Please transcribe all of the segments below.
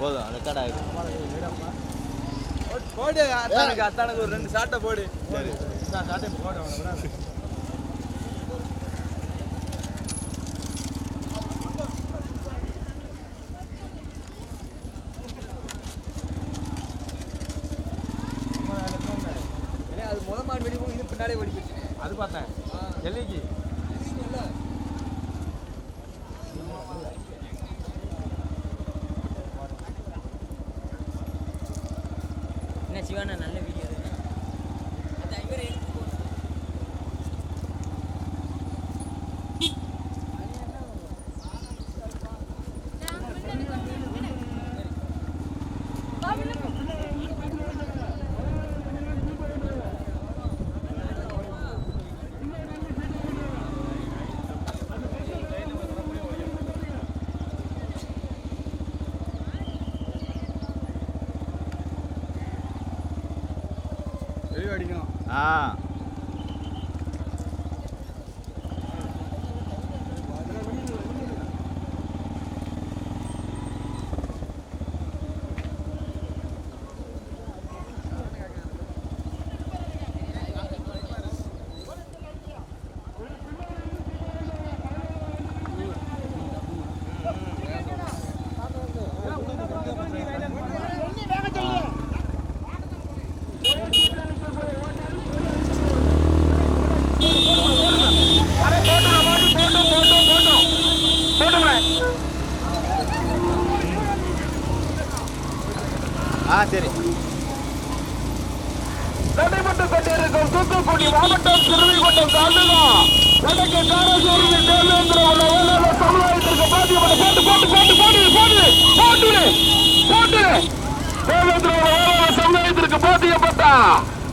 போதும் ரெக்கார்ட் ஆகிடும் போடு அத்தானுக்கு அத்தானுக்கு ஒரு ரெண்டு சாட்டை போடு. சரி சாட்டை போடு 아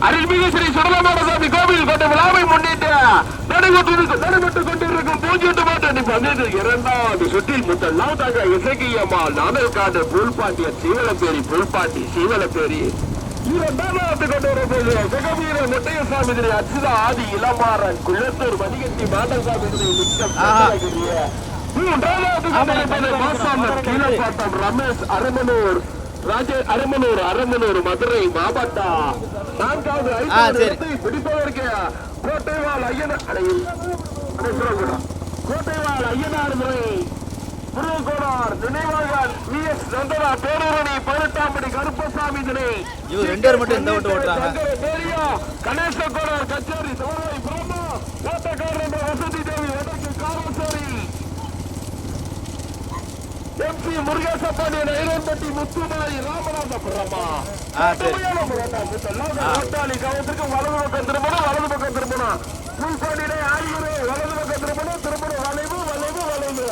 அருள்மிகு ஸ்ரீ சுடலமானசாமி கோவில் கொண்ட விழாவை முன்னிட்டு நடைபெற்று நடைபெற்றுக் கொண்டிருக்கும் பூஜ்ஜியத்து மாட்டு பந்தயத்தில் இரண்டாவது சுற்றில் முதலாவதாக இசைக்கியம்மாள் நாமல்காடு புல்பாண்டியர் சீவலப்பேரி புல்பாண்டி சீவலப்பேரி. இரண்டாவது கொண்டு வரப்போது ஜெகவீர முட்டையசாமி திரு அச்சுதா ஆதி இளமாறன் குள்ளத்தூர் வணிகத்தி மாதசாமி திரு. மூன்றாவது கீழப்பாட்டம் ரமேஷ் அரமனூர் ராஜ அரமனூர் அரமனூர் மதுரை மாவட்டம் நான்காவது ஐந்தாவது பிடிப்பதற்கு கோட்டைவால் ஐயனார். கோட்டைவால் ஐயனார் முறை. முருகோனார் நினைவாக வி. எஸ். நந்தனா பேரூரணி பதினெட்டாம்படி கருப்பசாமி தினை இவங்க ரெண்டு பேர் மட்டும் இந்த ஓட்டு ஓட்டுறாங்க. கணேச கச்சேரி சோழரை பிரம்மா ஓட்டக்காரர் வசதி தேவி வடக்கு காரசேரி எம்பி முருகேசப்பாண்டியன் ஐரன்பட்டி முத்துமாரி ராமநாதபுரமா ஓட்டாளி கவனத்திற்கு வலது பக்கம் திரும்பணும் வலது பக்கம் திரும்பணும் புல்பாண்டியனை ஆய்வுரை வலது பக்கம் திரும்பணும் திரும்பணும் வளைவு வளைவு வளைவு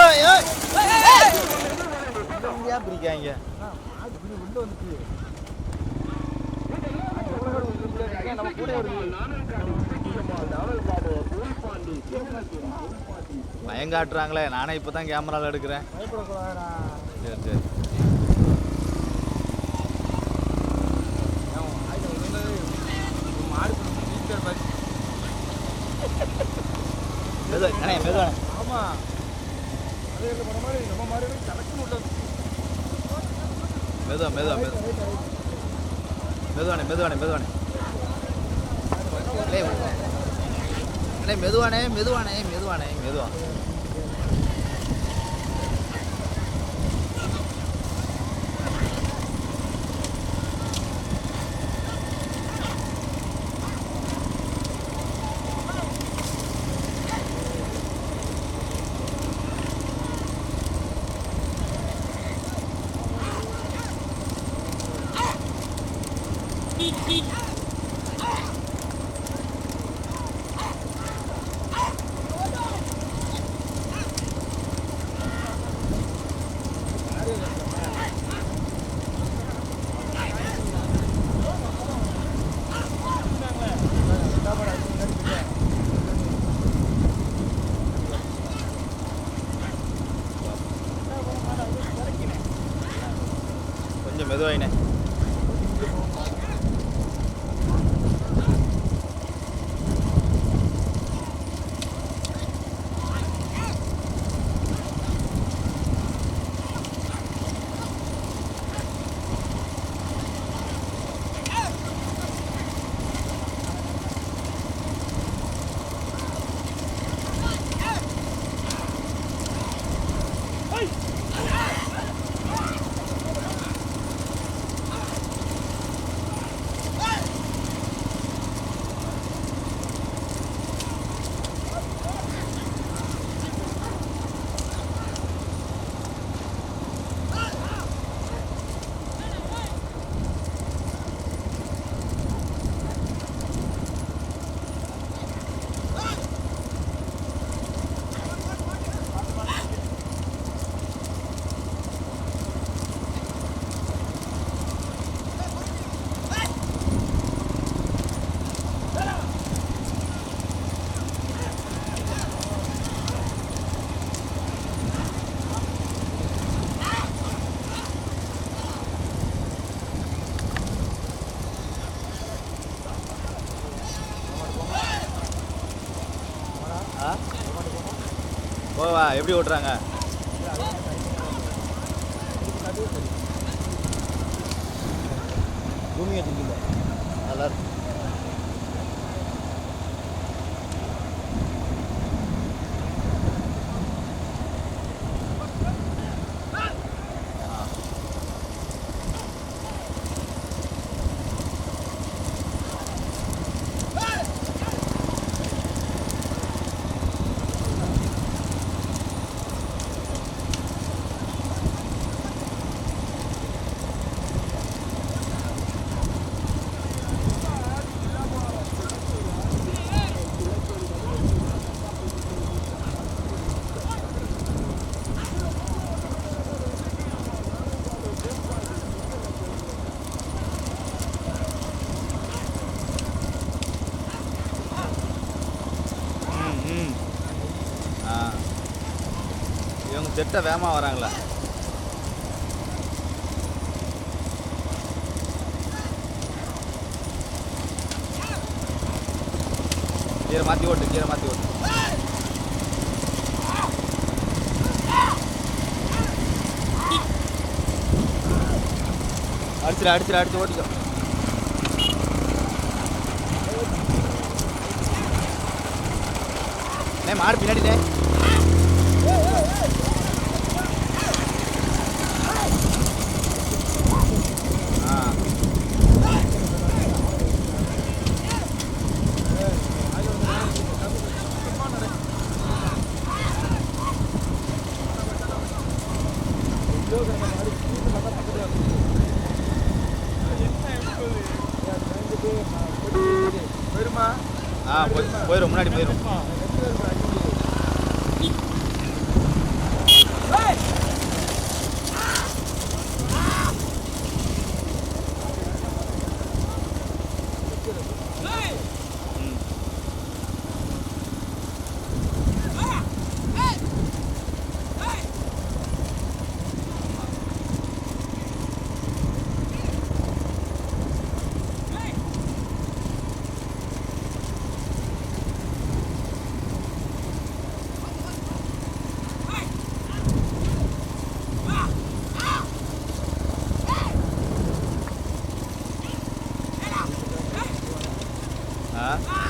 ஏய் ஏய் ஏன் பிரிக்காங்க நம்ம கூட ஒரு பயங்காட்டுறாங்களே நானே இப்போ தான் கேமராவில் எடுக்கிறேன். சரி சரி. மாடு மெதுவா அண்ணே மெதுவா. ஆமா மெதுவா மெதுவா. மெதுவா மெதுவானே மெதுவானே மெதுவானே அண்ணே, அண்ணே மெதுவானே மெதுவானே மெதுவானே மெதுவா. கொஞ்சம் மெதுவாயினே ஓவா எப்படி ஓட்டுறாங்க? பூமியை நல்லா இருக்கும் இவங்க வேகமாக வராங்களா? கீரை மாற்றி ஓட்டு கீரை மாற்றி ஓட்டு. அடிச்சிட அடிச்சிட அடிச்சு ஓட்டிக்கோ. மாடு பின்னாடி Ha?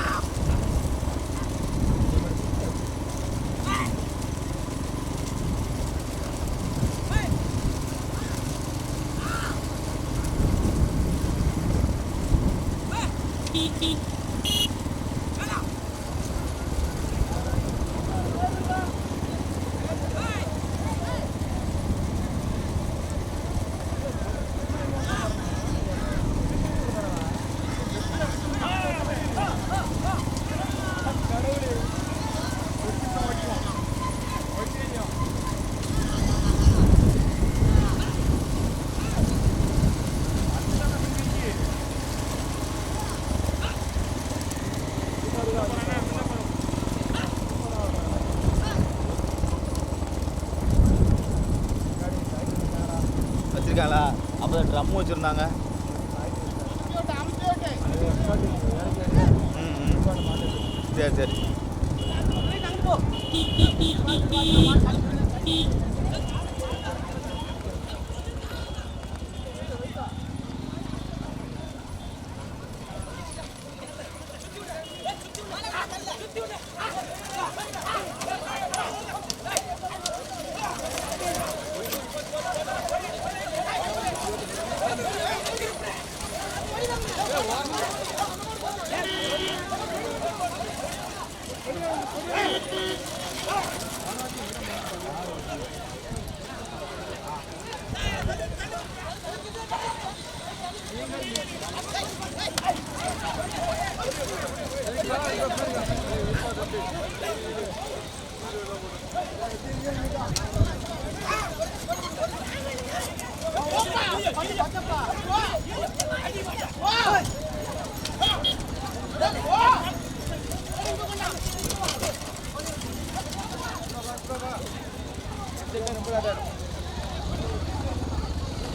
அப்போ வச்சுருந்தாங்க. ம் ம். சரி. சரி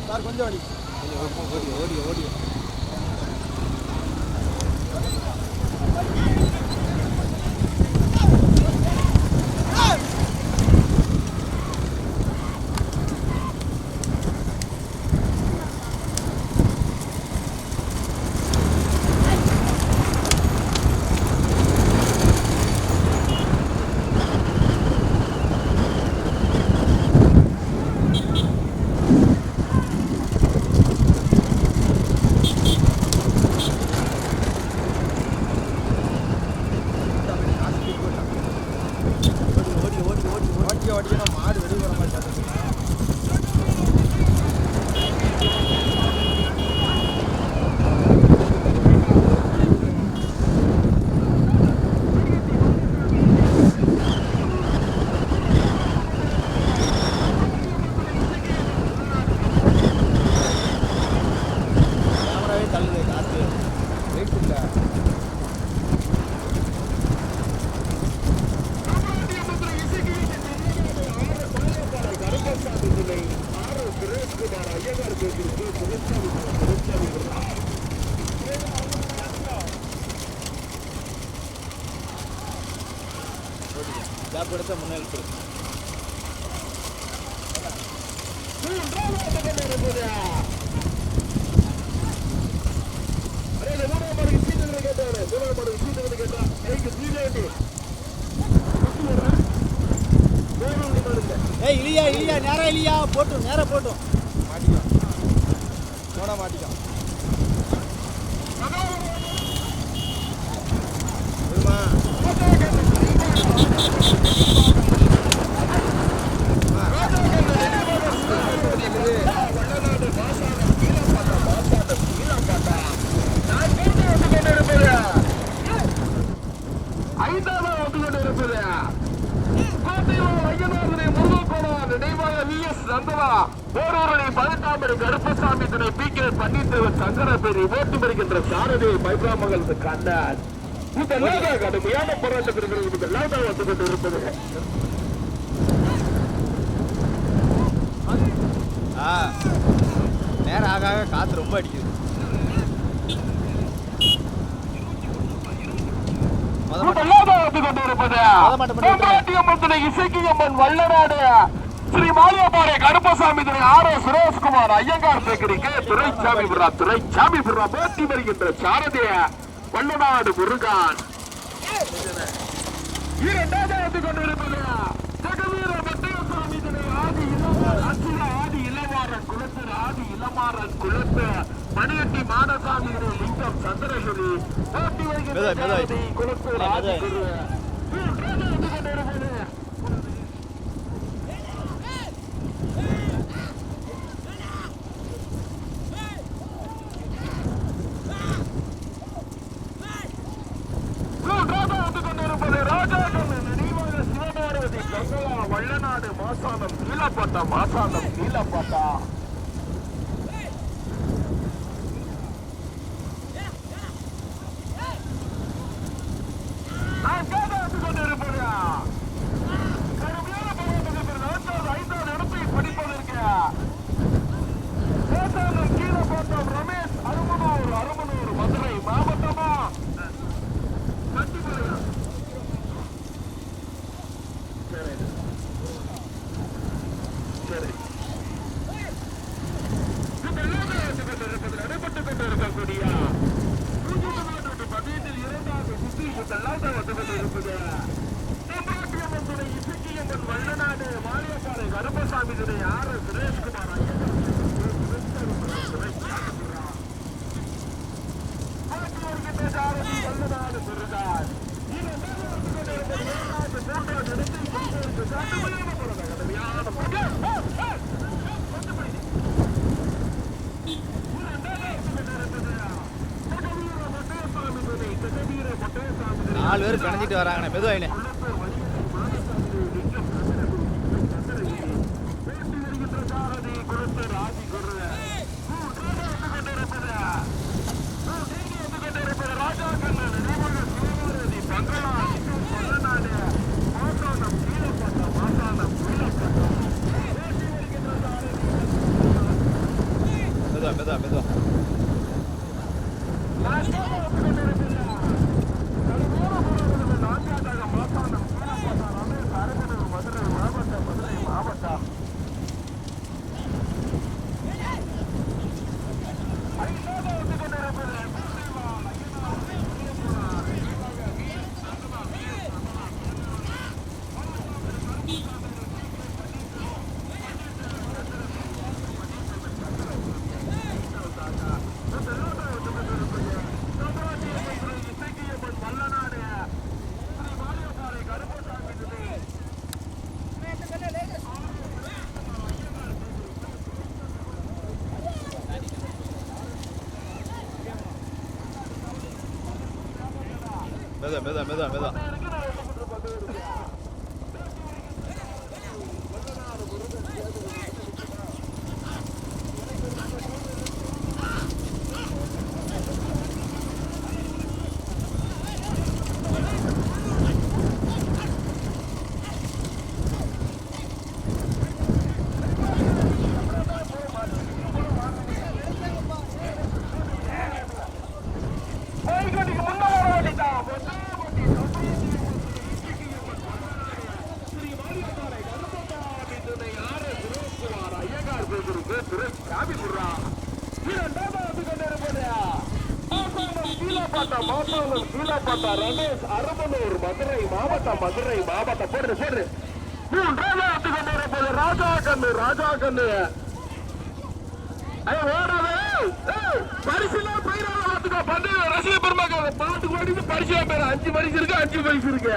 சார் கொஞ்சம் ஓடி. ஓடி ஓடி ஓடி. கேப் எடுத்த ஏய் இலியா இலியா நேரா இலியா போட்டும் நேரா போட்டும் 말이야. சங்கரபேரி ஓட்டு வருகின்ற சாரதி பைபிராமகள் கண்ணன் இதெல்லாம் கடுமையான இதெல்லாம் தான் வந்து கொண்டிருப்பது ஆ நேரம் ஆக ஆக காற்று ரொம்ப அடிக்குது. துணை இசைக்கியம்மன் வல்லநாடு. ஸ்ரீ மாலியாபாறை கருப்பசாமி துணை R S Sureshkumar Iyengar bakery K Duraisamy புறா துரைசாமி புறா போட்டி வருகின்ற சாரதிய வல்லநாடு முருகான். இரண்டாவது வந்து கொண்டிருப்பது ஜெகவீர பட்டயசாமி துணை ஆதி இளவார் அச்சுர ஆதி இளவாரன் குலத்தர் ஆதி இளமாறன் குலத்து மணியட்டி மாடசாமி லிங்கம் சந்திரகிரி போட்டி வருகின்ற மெதுவா. ஆதி குரு மூன்றாவது வந்து கொண்டிருப்பது மூன்றாவது வந்து கொண்டிருப்பது ராஜாக்கண்ணன் நினைவாக சிவபார்வதி கங்கலா வள்ளநாடு மாசானம் நீலப்பட்டா மாசானம் நீலப்பட்டா நான் கேட்டு வந்து கொண்டிருப்பது கடுமையான போராட்டத்தில் நான்காவது ஐந்தாவது இடத்தை பிடிப்பதற்கு சேத்தானம் கீழப்பட்டம் ரமேஷ் அருமனூர் அருமனூர் மதுரை மாவட்டமா கட்டிப்பாளையம் சரி சரி நடைபெற்றுக் கொண்டிருக்கக்கூடிய பூஜ்ஜியம் நாட்டு பதினெட்டில் இரண்டாவது சுற்றி இதெல்லாம் தான் வந்து கொண்டிருப்பது பாண்டியம்மன் துணை இசக்கியம்மன் வல்லநாடு மாரியப்பாறை கருப்பசாமி துணை ஆர் எஸ் சுரேஷ்குமார் ஐயர் ஆட்சி வருகின்ற சாரதி வல்லநாடு பெருதார் மூன்றாவது இடத்தில் கொண்டிருக்க கடுமையான போராட்டம் கடுமையான போராட்டம் நாலு பேர் பிணைஞ்சிட்டு வராங்கண்ணே. மெதுவாயினே மெதுவா மெதுவா மெதுவா மாவட்டம் மெதுவா மெதுவா மெதுவா மெதுவா மோசானம் மதுரை மாவட்டம் போடு போடு மூன்றாவது கொண்டு வரப்போது ராஜா கண்ணு ராஜா கண்ணு. ஐயோ, ஓடாதே. பரிசுலாம் பயிரால பார்த்துக்கோ. பந்து ரசிக பெருமக்கள், பாட்டு ஓடிட்டு பரிசுலாம் பேர் அஞ்சு பரிசு இருக்கு அஞ்சு பரிசு இருக்கு.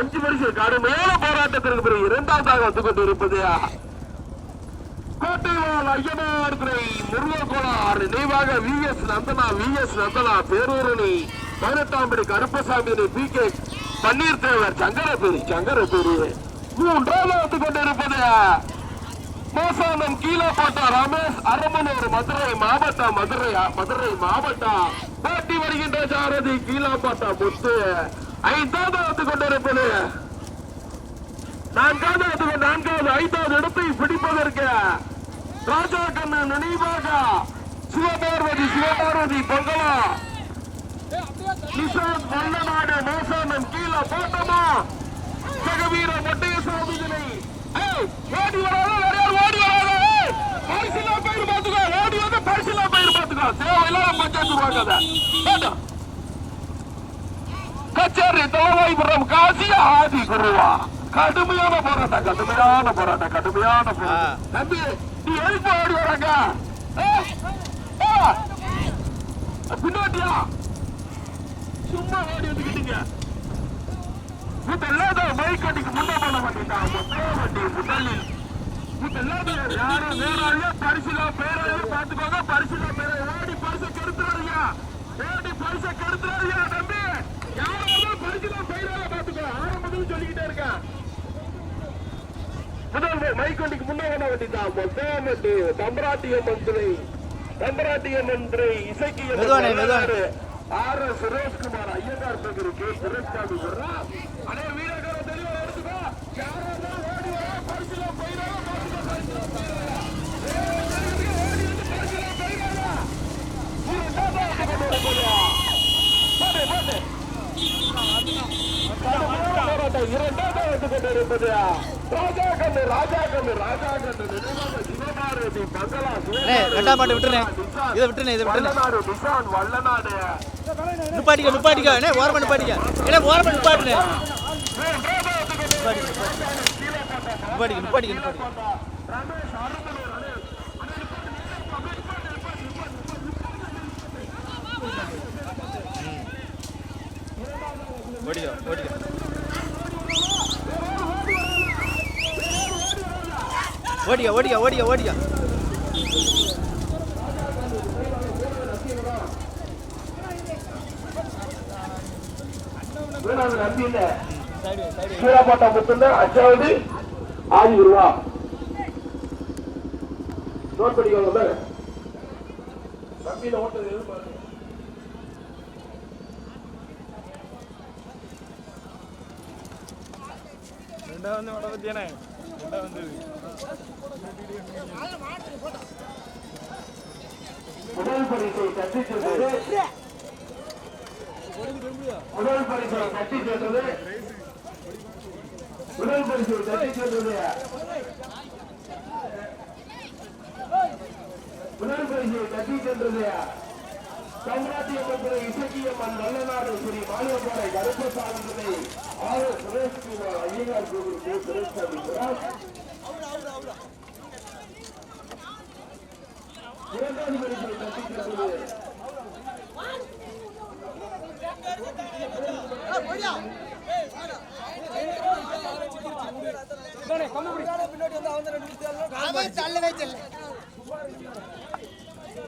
அஞ்சு பரிசு கடுமையான போராட்டத்திற்கு பிறகு இரண்டாவதாக வந்து கொண்டு இருப்பது கோட்டைவால் ஐயனார் துறை முருகக்கோளார் நினைவாக V S Nandhana V S Nandhana Peraurani Pathinettampadi Karuppasamy P K Panneerdevar Sankaraperi Sankaraperi. மூன்றாவது வந்து கொண்டிருப்பது மோசானம் கீழப்பட்ட ரமேஷ் அரமனூர் மதுரை மாவட்டம் மதுரை மதுரை மாவட்டம் போட்டி வருகின்ற சாரதி கீழப்பட்ட முத்து. ஐந்தாவது வந்து கொண்டிருப்பது நான்காவது நான்காவது ஐந்தாவது இடத்தை பிடிப்பதற்கு ராஜா கண்ணன் நினைவாக. சிவபார்வதி சிவபார்வதி பொங்கலா. நிசான் வல்லநாடு மோசானம் கீழே போட்டமா? ஜெகவீர மொட்டைய சாமிகளை ஏய், ஓடி வராத வேற யாரும் ஓடி வராத ஏய், பரிசுலா பயிர் பார்த்துக்கோ. ஓடி வந்து பரிசுலா பயிர் பார்த்துக்கோ. தேவையில்லாத பஞ்சாயத்து வேண்டாம் கச்சேரி தலைவாய்புரம் காசி ஆதி குருவா. கடுமையான போராட்டம் கடுமையான போராட்டம் கடுமையான போராட்டம். தம்பி நீ எதுக்கு ஓடி வராங்க பின்னாடியா? சும்மா ஓடி வந்துக்கிட்டீங்க. முதல்லாத மைக்கடிக்கு முன்ன பண்ண மொத்த வண்டி முதலில் முதல்லாத யாரும் நேராளியா பரிசுலா பேரையே பார்த்துக்கோங்க. பரிசுலா பேரை ஓடி பரிசை கெடுத்துறாருங்க ஓடி பரிசை கெடுத்துறாருங்க தம்பி. யாரும் பரிசுலா பேரால பார்த்துக்கோ. ஆரம்பத்தில் சொல்லிக்கிட்டே இருக்கேன் முதல் மைக்கண்டிக்கு முன்ன பண்ண வேண்டியதான் மொத்த வண்டி. தம்பராட்டிய மந்திரி தம்பராட்டிய மந்திரி இசைக்கு. ஆர் எஸ் சுரேஷ்குமார் ஐயங்கார் பேருக்கு சுரேஷ்காமி வர்றா அடே வீரகார தெளிவா எடுத்துக்கோ. யாரெல்லாம் ஓடி வரா பரிசுல போயிடா பரிசுல பரிசுல விட்டுருண்ணே. இதை விட்டுருண்ணே, இதை நிசான் வல்லநாடு. நிப்பாட்டிக்க நிப்பாட்டிக்க. என்ன ஓரமாக நிப்பாட்டிக்க. என்ன ஓரமாக நிப்பாட்டுனே. நிப்பாட்டிக்க நிப்பாட்டிக்க. நிப்பாட்டிக்க ஓடிக்கோ ஓடிக்கோ ஓடிக்க ஓடிக்க ஓடிக்க ஓடிக்க. வீணாவது நம்பி இல்ல. கீழப்பட்ட முத்துந்த அச்சாவது ஆதி குருவா நோட் பண்ணிக்கோங்க நம்பியில ஓட்டது எது பாருங்க. ரெண்டாவது வட பத்தியானே? ரெண்டாவது முதல் பரிசை கட்டி சென்றது முதல் பரிசை கட்டி சேர்ந்தது முதல் பரிசை கட்டி சேர்ந்தது முதல் பரிசை கட்டி சென்றது சம்ராட்டியம்மன் இசக்கியம்மன் நல்லநாடு ஸ்ரீ மாநிலப்பாறை கருப்பசாமி ஆறு எஸ் சுரேஷ்குமார் ஐயங்கார் கோவிலுக்கு சுரேஷ்சாமி இரண்டாவது பரிசை கட்டி சென்றது பின்னாடி வந்து அவங்க தள்ளவே செல்ல